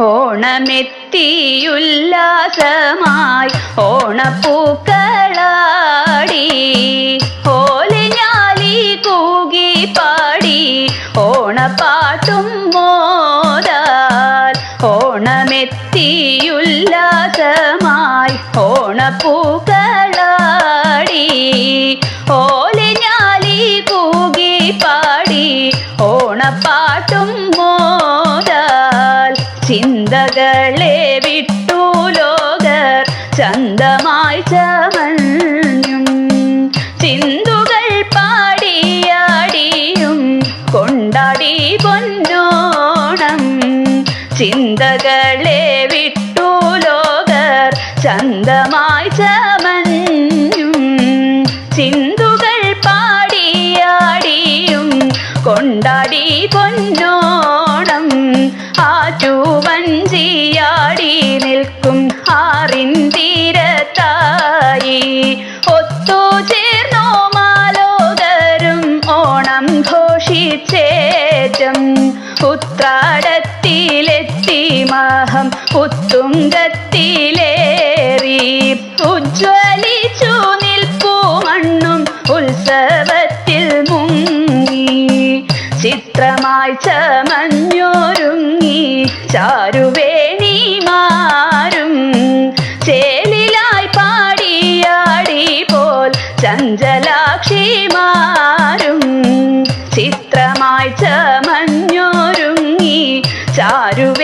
ഓണമെത്തിയുല്ലാസമായി ഓണപ്പൂക്കളാടി. ഓലിഞ്ഞാലി കൂകി പാടി. ഓണപ്പാട്ടും മോദാൽ ഓണമെത്തിയുല്ലാസമായി ഓണപ്പൂക്കളാടി. ഓലിഞ്ഞാലി കൂകി പാടി. ഓണപ്പാട്ടും ചിന്തകളെ വിട്ടു ലോകർ ചന്തമായി ചമഞ്ഞും. ചിന്തുകൾ പാടിയാടിയും കൊണ്ടാടി പൊന്നോണം. ചിന്തകളെ വിട്ടു ലോകർ ചന്തമായി ചമഞ്ഞും. ചിന്തുകൾ പാടിയാടിയും കൊണ്ടാടി പൊന്നോണം നിൽക്കും ഹാറിൻ തീരത്തായി. ഒത്തു ചേർന്നോ മാലോകരും ഓണം ഘോഷിച്ചേറ്റം ഉത്രാടത്തിലെത്തി മഹം ഉത്തുങ്കത്തിലേറി ഉജ്വലിച്ചു നിൽപ്പൂ മണ്ണും ഉത്സവത്തിൽ മുങ്ങി. ചിത്രമായി ചമഞ്ഞോരുങ്ങി ചാരുവേണി ചഞ്ചലാക്ഷിമാരും ചിത്രമായി ചമഞ്ഞൊരുങ്ങി ചാരുവേണിമാരും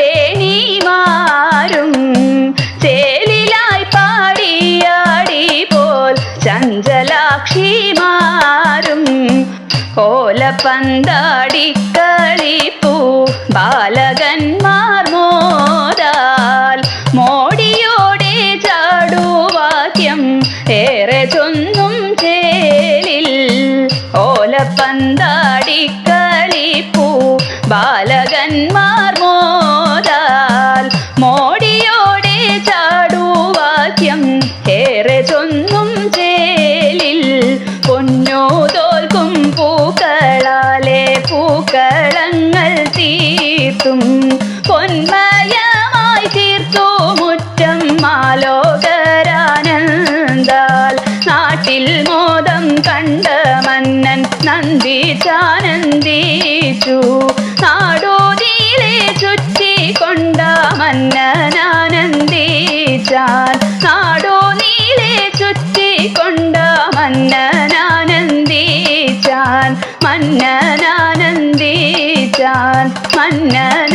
ചേലിലായി പാടിയാടി പോൽ ചഞ്ചലാക്ഷിമാരും ഓലപ്പന്താടി കളിപ്പൂ ബാലകന്മാർ മോദാൽ മോടിയോടെ ചാടുവാക്യം ഏറെ ചൊന്നു ഓലപ്പന്താടി കളിപ്പൂ ബാലകന്മാർ മോദാൽ മോടിയോടെ ചാടുവാക്യം ഏറെ ചൊന്നും ചേലിൽ. പൊന്നോ തോൽക്കും പൂക്കളാലെ പൂക്കളങ്ങൾ തീർത്തും. പൊന്മയമായി തീർത്തു മുറ്റം മാലോകരാനന്ദാൽ നാട്ടിൽ മോദം കണ്ട നന്ദിച്ചാനന്ദിച്ചു നാടോതിയിലെ ചുറ്റിക്കൊണ്ട മന്നനാനന്ദിച്ചാൻ നാടോ നീളെ ചുറ്റിക്കൊണ്ട മന്നനാനന്ദിച്ചാൻ മന്നനാനന്ദിച്ചാൻ മന്നന